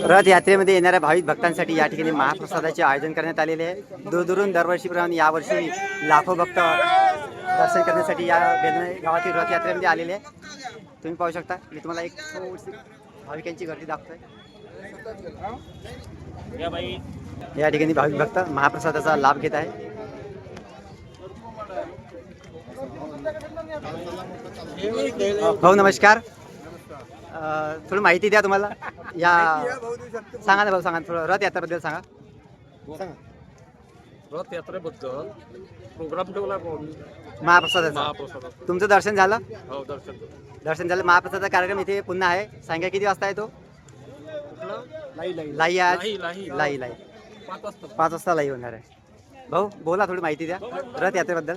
रथयात्रेमध्ये येणाऱ्या भाविक भक्तांसाठी या ठिकाणी महाप्रसादाचे आयोजन करण्यात आलेले आहे. दूरदूरून दरवर्षीप्रमाणे यावर्षी लाखो भक्त दर्शन करण्यासाठी या बेदने गावातील रथयात्रेमध्ये आलेले आहे. तुम्ही पाहू शकता मी तुम्हाला एक थोडीशी भाविकांची गर्दी दाखवतोय. या ठिकाणी भाविक भक्त महाप्रसादाचा लाभ घेत आहे भाऊ हो, नमस्कार. थोडी माहिती द्या तुम्हाला. या सांगा ना भाऊ सांगा थोडं. रथयात्रेबद्दल सांगा. रथयात्रेबद्दल प्रोग्राम ठेवला महाप्रसादाचा. महाप्रसादाचा. तुमचं दर्शन झालं? हो दर्शन दर्शन झालं. महाप्रसादाचा कार्यक्रम इथे पुन्हा आहे. सांगा किती वाजता आहे तो? लाई लाई लाई आज? लाई लाई लाई लाई पाच वाजता. पाच वाजता लाई होणार आहे. भाऊ बोला थोडी माहिती द्या रथयात्रेबद्दल.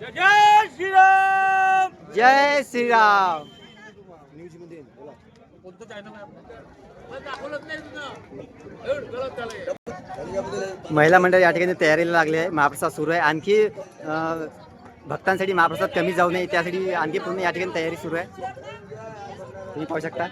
जय श्रीराम! जय श्रीराम! कोणतं चॅनल आहे महिला मंडळ या ठिकाणी तयारीला लागले आहे. महाप्रसाद सुरू आहे. आणखी भक्तांसाठी महाप्रसाद कमी जाऊ नये त्यासाठी आणखी पूर्ण या ठिकाणी तयारी सुरू आहे. तुम्ही पाहू शकता.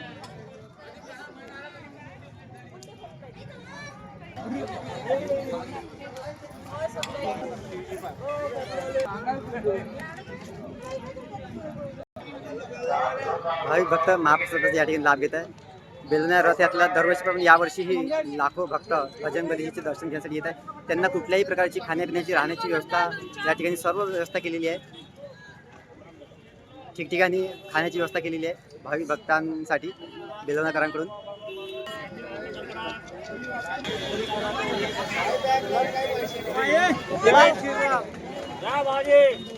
भाविक भक्त महाप्रसादाचा या ठिकाणी लाभ घेत आहे बेलवण्या रथयात्रेला दरवर्षीप्रमाणे यावर्षीही लाखो भक्त भजन बलिजीचे दर्शन घेण्यासाठी येत आहे त्यांना कुठल्याही प्रकारची खाण्यापिण्याची राहण्याची व्यवस्था या ठिकाणी सर्व व्यवस्था केलेली आहे. ठिकठिकाणी खाण्याची व्यवस्था केलेली आहे भाविक भक्तांसाठी बेलवणाकरांकडून Yeah,